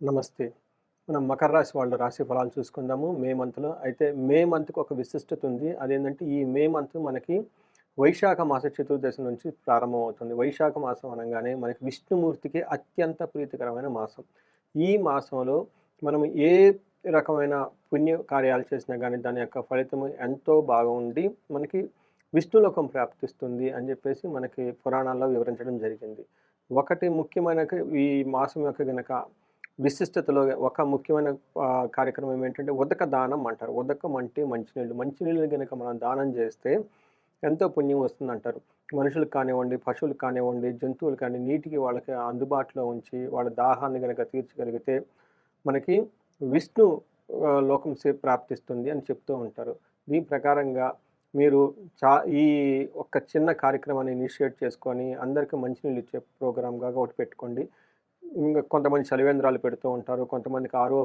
నమస్తే. మనం మకర రాశి వాళ్ళ రాశి ఫలాలు చూసుకుందాము. మే మంత్లో అయితే మే మంత్కి ఒక విశిష్టత ఉంది. అదేంటంటే ఈ మే మంత్ మనకి వైశాఖ మాస చతుర్దశి నుంచి ప్రారంభమవుతుంది. వైశాఖ మాసం అనగానే మనకి విష్ణుమూర్తికి అత్యంత ప్రీతికరమైన మాసం. ఈ మాసంలో మనం ఏ రకమైన పుణ్య కార్యాలు చేసినా కానీ దాని యొక్క ఫలితం ఎంతో బాగా ఉండి మనకి విష్ణులోకం ప్రాప్తిస్తుంది అని చెప్పేసి మనకి పురాణాల్లో వివరించడం జరిగింది. ఒకటి ముఖ్యమైన ఈ మాసం యొక్క గనక విశిష్టతలో ఒక ముఖ్యమైన కార్యక్రమం ఏంటంటే ఉదక దానం అంటారు. ఉదకం అంటే మంచినీళ్ళు. మంచినీళ్ళు కనుక మనం దానం చేస్తే ఎంతో పుణ్యం వస్తుంది అంటారు మనుషులకు కానివ్వండి పశువులకు కానివ్వండి జంతువులు కానీ నీటికి వాళ్ళకి అందుబాటులో ఉంచి వాళ్ళ దాహాన్ని కనుక తీర్చగలిగితే మనకి విష్ణు లోకం సే ప్రాప్తిస్తుంది అని చెప్తూ ఉంటారు. దీని ప్రకారంగా మీరు చా ఈ ఒక్క చిన్న కార్యక్రమాన్ని ఇనిషియేట్ చేసుకొని అందరికీ మంచినీళ్ళు ఇచ్చే ప్రోగ్రామ్గా ఒకటి పెట్టుకోండి. ఇంకా కొంతమంది చలివేంద్రాలు పెడుతూ ఉంటారు కొంతమందికి ఆరో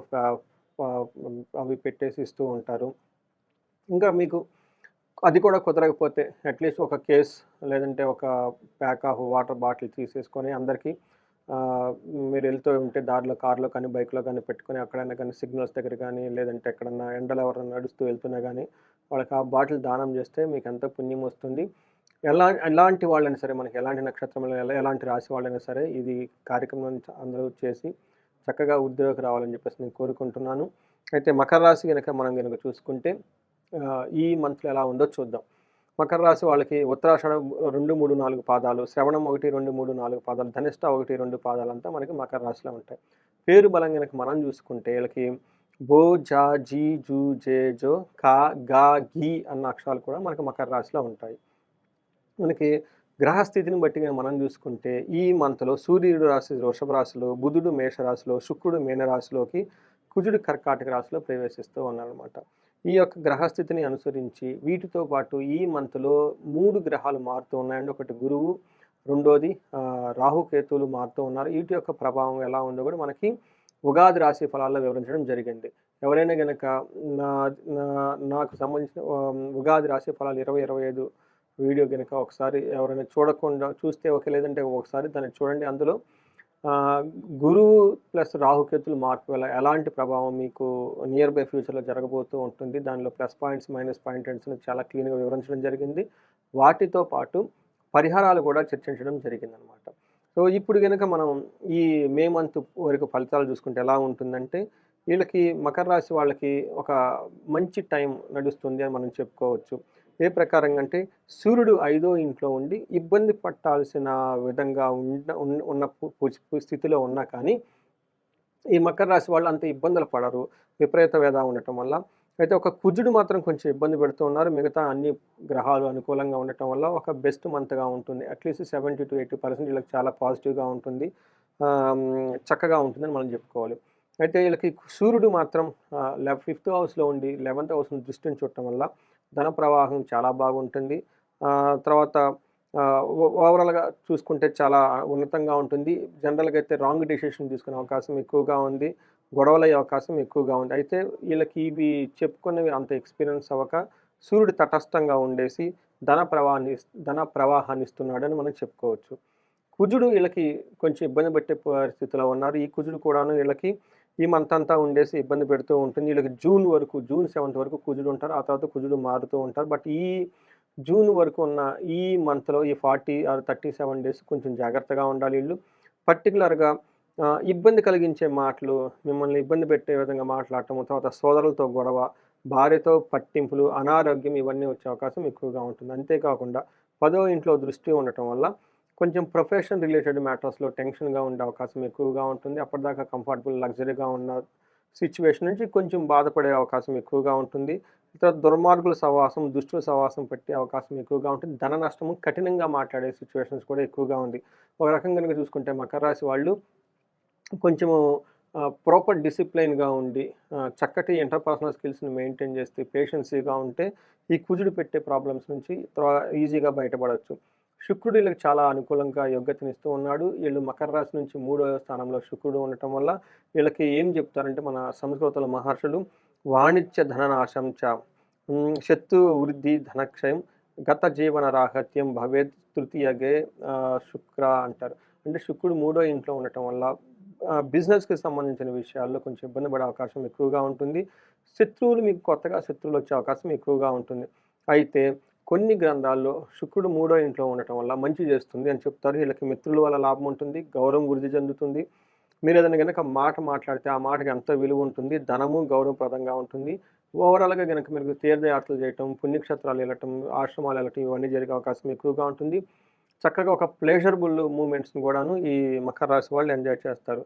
అవి పెట్టేసి ఇస్తూ ఉంటారు. ఇంకా మీకు అది కూడా కుదరకపోతే అట్లీస్ట్ ఒక కేస్ లేదంటే ఒక ప్యాక్ ఆఫ్ వాటర్ బాటిల్ తీసేసుకొని అందరికీ మీరు వెళ్తూ ఉంటే దారిలో కార్లో కానీ బైక్లో కానీ పెట్టుకొని ఎక్కడైనా కానీ సిగ్నల్స్ దగ్గర కానీ లేదంటే ఎక్కడన్నా ఎండలో ఎవరైనా నడుస్తూ వెళ్తున్నా కానీ వాళ్ళకి ఆ బాటిల్ దానం చేస్తే మీకు ఎంత పుణ్యం వస్తుంది. ఎలా ఎలాంటి వాళ్ళైనా సరే మనకి ఎలాంటి నక్షత్రంలో ఎలా ఎలాంటి రాశి వాళ్ళైనా సరే ఇది కార్యక్రమం అందరూ చేసి చక్కగా ఉద్యోగకు రావాలని చెప్పేసి నేను కోరుకుంటున్నాను. అయితే మకర రాశి కనుక మనం కనుక చూసుకుంటే ఈ మంత్లో ఎలా ఉందో చూద్దాం. మకర రాశి వాళ్ళకి ఉత్తరాషాఢ రెండు మూడు నాలుగు పాదాలు శ్రవణం ఒకటి రెండు మూడు నాలుగు పాదాలు ధనిష్ట ఒకటి రెండు పాదాలు అంతా మనకి మకర రాశిలో ఉంటాయి. పేరు బలం కనుక మనం చూసుకుంటే వీళ్ళకి బో జా జీ జూ జే జో కా గా గీ అన్న అక్షరాలు కూడా మనకి మకర రాశిలో ఉంటాయి. మనకి గ్రహస్థితిని బట్టి మనం చూసుకుంటే ఈ మంత్లో సూర్యుడు రాశి వృషభ రాశిలో బుధుడు మేషరాశిలో శుక్రుడు మీనరాశిలోకి కుజుడు కర్కాటక రాశిలో ప్రవేశిస్తూ ఉన్నారనమాట ఈ యొక్క గ్రహస్థితిని అనుసరించి వీటితో పాటు ఈ మంత్లో మూడు గ్రహాలు మారుతూ ఉన్నాయండి. ఒకటి గురువు రెండోది రాహుకేతువులు మారుతూ ఉన్నారు. వీటి యొక్క ప్రభావం ఎలా ఉందో కూడా మనకి ఉగాది రాశి ఫలాల్లో వివరించడం జరిగింది. ఎవరైనా కనుక నా నా- నాకు సంబంధించిన ఉగాది రాశి ఫలాలు ఇరవై ఇరవై ఐదు వీడియో కనుక ఒకసారి ఎవరైనా చూడకుండా చూస్తే ఒకే లేదంటే ఒకసారి దాన్ని చూడండి. అందులో గురువు ప్లస్ రాహుకేతులు మార్పు వల్ల ఎలాంటి ప్రభావం మీకు నియర్ బై ఫ్యూచర్లో జరగబోతూ ఉంటుంది? దానిలో ప్లస్ పాయింట్స్ మైనస్ పాయింట్స్ చాలా క్లీన్గా వివరించడం జరిగింది. వాటితో పాటు పరిహారాలు కూడా చర్చించడం జరిగింది అనమాట సో ఇప్పుడు కనుక మనం ఈ మే మంత్ వరకు ఫలితాలు చూసుకుంటే ఎలా ఉంటుందంటే వీళ్ళకి మకర రాశి వాళ్ళకి ఒక మంచి టైం నడుస్తుంది అని మనం చెప్పుకోవచ్చు. ఏ ప్రకారంగా అంటే సూర్యుడు ఐదో ఇంట్లో ఉండి ఇబ్బంది పట్టాల్సిన విధంగా ఉన్న ఉన్న- ఉన్న స్థితిలో ఉన్నా కానీ ఈ మకర రాశి వాళ్ళు అంత ఇబ్బందులు పడరు. విపరీత వేద ఉండటం వల్ల. అయితే ఒక కుజుడు మాత్రం కొంచెం ఇబ్బంది పెడుతూ ఉన్నారు. మిగతా అన్ని గ్రహాలు అనుకూలంగా ఉండటం వల్ల ఒక బెస్ట్ మంత్గా ఉంటుంది. At least seventy to eighty percent వీళ్ళకి చాలా పాజిటివ్గా ఉంటుంది. చక్కగా ఉంటుందని మనం చెప్పుకోవాలి. అయితే వీళ్ళకి సూర్యుడు మాత్రం ఫిఫ్త్ హౌస్లో ఉండి లెవెన్త్ హౌస్ని దృష్టిని చూడటం వల్ల ధన ప్రవాహం చాలా బాగుంటుంది. తర్వాత ఓవరాల్గా చూసుకుంటే చాలా ఉన్నతంగా ఉంటుంది. జనరల్గా అయితే రాంగ్ డెసిషన్ తీసుకునే అవకాశం ఎక్కువగా ఉంది. గొడవలు అయ్యే అవకాశం ఎక్కువగా ఉంది. అయితే వీళ్ళకి ఇవి చెప్పుకున్నవి అంత ఎక్స్పీరియన్స్ అవ్వక సూర్యుడు తటస్థంగా ఉండేసి ధన ప్రవాహాన్ని ధన ప్రవాహాన్ని ఇస్తున్నాడని మనం చెప్పుకోవచ్చు. కుజుడు వీళ్ళకి కొంచెం ఇబ్బంది పెట్టే పరిస్థితిలో ఉన్నారు. ఈ కుజుడు కూడాను వీళ్ళకి ఈ మంత్ అంతా ఉండేసి ఇబ్బంది పెడుతూ ఉంటుంది. వీళ్ళకి జూన్ వరకు జూన్ సెవెంత్ వరకు కుజుడు ఉంటారు. ఆ తర్వాత కుజుడు మారుతూ ఉంటారు. బట్ ఈ జూన్ వరకు ఉన్న ఈ మంత్లో ఈ forty or thirty seven days కొంచెం జాగ్రత్తగా ఉండాలి వీళ్ళు. పర్టికులర్గా ఇబ్బంది కలిగించే మాటలు మిమ్మల్ని ఇబ్బంది పెట్టే విధంగా మాట్లాడటం తర్వాత సోదరులతో గొడవ భార్యతో పట్టింపులు అనారోగ్యం ఇవన్నీ వచ్చే అవకాశం ఎక్కువగా ఉంటుంది. అంతేకాకుండా పదో ఇంట్లో దృష్టి ఉండటం వల్ల కొంచెం ప్రొఫెషన్ రిలేటెడ్ మ్యాటర్స్లో టెన్షన్గా ఉండే అవకాశం ఎక్కువగా ఉంటుంది. అప్పటిదాకా కంఫర్టబుల్ లగ్జరీగా ఉన్న సిచ్యువేషన్ నుంచి కొంచెం బాధపడే అవకాశం ఎక్కువగా ఉంటుంది. తర్వాత దుర్మార్గుల సవాసం దుష్టుల సవాసం పెట్టే అవకాశం ఎక్కువగా ఉంటుంది. ధన నష్టము కఠినంగా మాట్లాడే సిచ్యువేషన్స్ కూడా ఎక్కువగా ఉంది. ఒక రకంగా కనుక చూసుకుంటే మకర రాశి వాళ్ళు కొంచెము ప్రాపర్ డిసిప్లైన్గా ఉండి చక్కటి ఇంటర్పర్సనల్ స్కిల్స్ని మెయింటైన్ చేస్తే పేషెన్సీగా ఉంటే ఈ కుజుడు పెట్టే ప్రాబ్లమ్స్ నుంచి త్వర- ఈజీగా బయటపడవచ్చు శుక్రుడు వీళ్ళకి చాలా అనుకూలంగా యోగ్యతనిస్తూ ఉన్నాడు. వీళ్ళు మకర రాశి నుంచి మూడవ స్థానంలో శుక్రుడు ఉండటం వల్ల వీళ్ళకి ఏం చెప్తారంటే మన సంస్కృతుల మహర్షులు వాణిజ్య ధననాశం చ శత్రు వృద్ధి ధనక్షయం గత జీవన రాహత్యం భవేద్ తృతీయగే శుక్ర అంటారు. అంటే శుక్రుడు మూడో ఇంట్లో ఉండటం వల్ల బిజినెస్కి సంబంధించిన విషయాల్లో కొంచెం ఇబ్బంది పడే అవకాశం ఎక్కువగా ఉంటుంది. శత్రువులు మీకు కొత్తగా శత్రువులు వచ్చే అవకాశం ఎక్కువగా ఉంటుంది. అయితే కొన్ని గ్రంథాల్లో శుక్రుడు మూడో ఇంట్లో ఉండటం వల్ల మంచి చేస్తుంది అని చెప్తారు. వీళ్ళకి మిత్రుల వల్ల లాభం ఉంటుంది గౌరవం వృద్ధి చెందుతుంది. మీరు ఏదైనా కనుక మాట మాట్లాడితే ఆ మాటకి ఎంత విలువ ఉంటుంది ధనము గౌరవప్రదంగా ఉంటుంది. ఓవరాల్గా కనుక మీరు తీర్థయాత్రలు చేయటం పుణ్యక్షేత్రాలు వెళ్ళటం ఆశ్రమాలు వెళ్ళటం ఇవన్నీ జరిగే అవకాశం ఎక్కువగా ఉంటుంది. చక్కగా ఒక ప్లేజరబుల్ మూమెంట్స్ని కూడాను ఈ మకర రాశి వాళ్ళు ఎంజాయ్ చేస్తారు.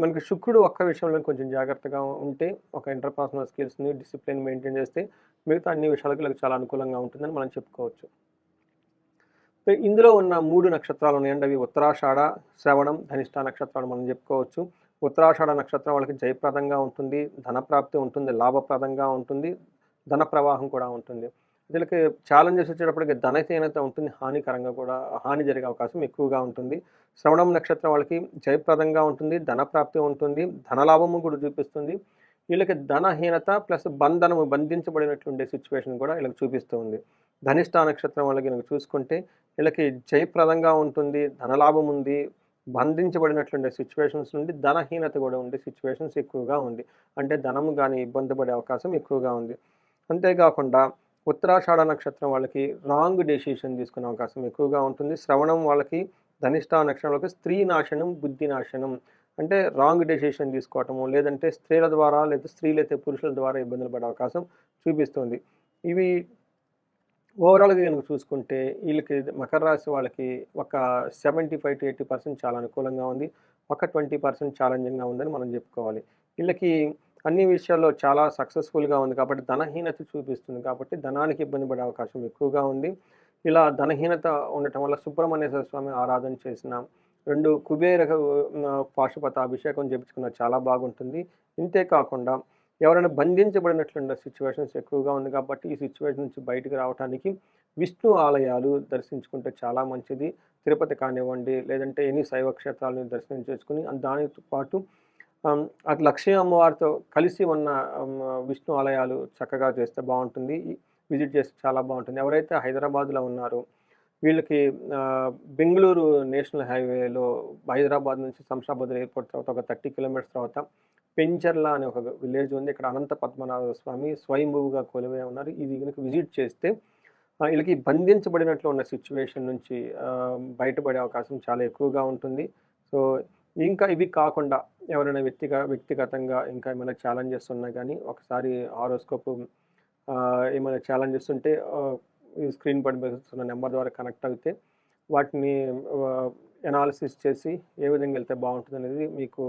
మనకి శుక్రుడు ఒక్క విషయంలో కొంచెం జాగ్రత్తగా ఉంటే ఒక ఇంటర్పర్సనల్ స్కిల్స్ని డిసిప్లిన్ మెయింటైన్ చేస్తే మిగతా అన్ని విషయాలకు వీళ్ళకి చాలా అనుకూలంగా ఉంటుందని మనం చెప్పుకోవచ్చు. ఇందులో ఉన్న మూడు నక్షత్రాలు ఉన్నాయండి అవి ఉత్తరాషాఢ శ్రవణం ధనిష్ట నక్షత్రాలు మనం చెప్పుకోవచ్చు. ఉత్తరాషాఢ నక్షత్రం వాళ్ళకి జయప్రదంగా ఉంటుంది ధనప్రాప్తి ఉంటుంది లాభప్రదంగా ఉంటుంది ధన ప్రవాహం కూడా ఉంటుంది. వీళ్ళకి ఛాలెంజెస్ వచ్చేటప్పటికి ధనహీనత ఉంటుంది హానికరంగా కూడా హాని జరిగే అవకాశం ఎక్కువగా ఉంటుంది. శ్రవణం నక్షత్రం వాళ్ళకి జయప్రదంగా ఉంటుంది ధనప్రాప్తి ఉంటుంది ధనలాభము కూడా చూపిస్తుంది. వీళ్ళకి ధనహీనత ప్లస్ బంధనము బంధించబడినట్లుండే సిచ్యువేషన్ కూడా వీళ్ళకి చూపిస్తూ ఉంది. ధనిష్ట నక్షత్రం వాళ్ళకి కనుక చూసుకుంటే వీళ్ళకి జయప్రదంగా ఉంటుంది ధనలాభం ఉంది బంధించబడినట్లుండే సిచ్యువేషన్స్ నుండి ధనహీనత కూడా ఉండే సిచ్యువేషన్స్ ఎక్కువగా ఉంది. అంటే ధనము కానీ ఇబ్బంది పడే అవకాశం ఎక్కువగా ఉంది. అంతేకాకుండా ఉత్తరాషాఢ నక్షత్రం వాళ్ళకి రాంగ్ డెసిషన్ తీసుకునే అవకాశం ఎక్కువగా ఉంటుంది. శ్రవణం వాళ్ళకి ధనిష్ట నక్షత్రం వాళ్ళకి స్త్రీ నాశనం బుద్ధి నాశనం. అంటే రాంగ్ డెసిషన్ తీసుకోవటము లేదంటే స్త్రీల ద్వారా లేదా స్త్రీలైతే పురుషుల ద్వారా ఇబ్బందులు పడే అవకాశం చూపిస్తుంది. ఇవి ఓవరాల్గా కనుక చూసుకుంటే వీళ్ళకి మకర రాశి వాళ్ళకి ఒక seventy five to eighty percent చాలా అనుకూలంగా ఉంది. ఒక ట్వంటీ పర్సెంట్ ఛాలెంజింగ్గా ఉందని మనం చెప్పుకోవాలి. వీళ్ళకి అన్ని విషయాల్లో చాలా సక్సెస్ఫుల్గా ఉంది కాబట్టి ధనహీనత చూపిస్తుంది కాబట్టి ధనానికి ఇబ్బంది పడే అవకాశం ఎక్కువగా ఉంది. ఇలా ధనహీనత ఉండటం వల్ల సుబ్రహ్మణ్యేశ్వర స్వామి ఆరాధన చేసిన రెండు కుబేర పాశుపత అభిషేకం చేపించుకున్న చాలా బాగుంటుంది. ఇంతేకాకుండా ఎవరైనా బంధించబడినట్లుండే సిచ్యువేషన్స్ ఎక్కువగా ఉంది కాబట్టి ఈ సిచ్యువేషన్ నుంచి బయటకు రావడానికి విష్ణు ఆలయాలు దర్శించుకుంటే చాలా మంచిది. తిరుపతి కానివ్వండి లేదంటే ఎన్ని శైవ క్షేత్రాలను దర్శనం చేసుకుని దానితో పాటు అటు లక్ష్మీ అమ్మవారితో కలిసి ఉన్న విష్ణు ఆలయాలు చక్కగా చేస్తే బాగుంటుంది. విజిట్ చేస్తే చాలా బాగుంటుంది. ఎవరైతే హైదరాబాద్లో ఉన్నారో వీళ్ళకి బెంగళూరు నేషనల్ హైవేలో హైదరాబాద్ నుంచి శంషాబాద్ ఎయిర్పోర్ట్ తర్వాత ఒక థర్టీ కిలోమీటర్స్ తర్వాత పెంచర్ల అనే ఒక విలేజ్ ఉంది. ఇక్కడ అనంత పద్మనాభ స్వామి స్వయంభువుగా కొలువై ఉన్నారు. ఇది కనుక విజిట్ చేస్తే వీళ్ళకి బంధించబడినట్లు ఉన్న సిచ్యువేషన్ నుంచి బయటపడే అవకాశం చాలా ఎక్కువగా ఉంటుంది. సో ఇంకా ఇవి కాకుండా ఎవరైనా వ్యక్తిగ వ్యక్తిగతంగా ఇంకా ఏమైనా ఛాలెంజెస్ ఉన్నా కానీ ఒకసారి హారోస్కోప్ ఏమైనా ఛాలెంజెస్ ఉంటే ఈ స్క్రీన్ పైన నెంబర్ ద్వారా కనెక్ట్ అయితే వాటిని ఎనాలిసిస్ చేసి ఏ విధంగా వెళ్తే బాగుంటుంది అనేది మీకు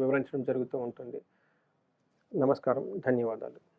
వివరించడం జరుగుతూ ఉంటుంది. నమస్కారం. ధన్యవాదాలు.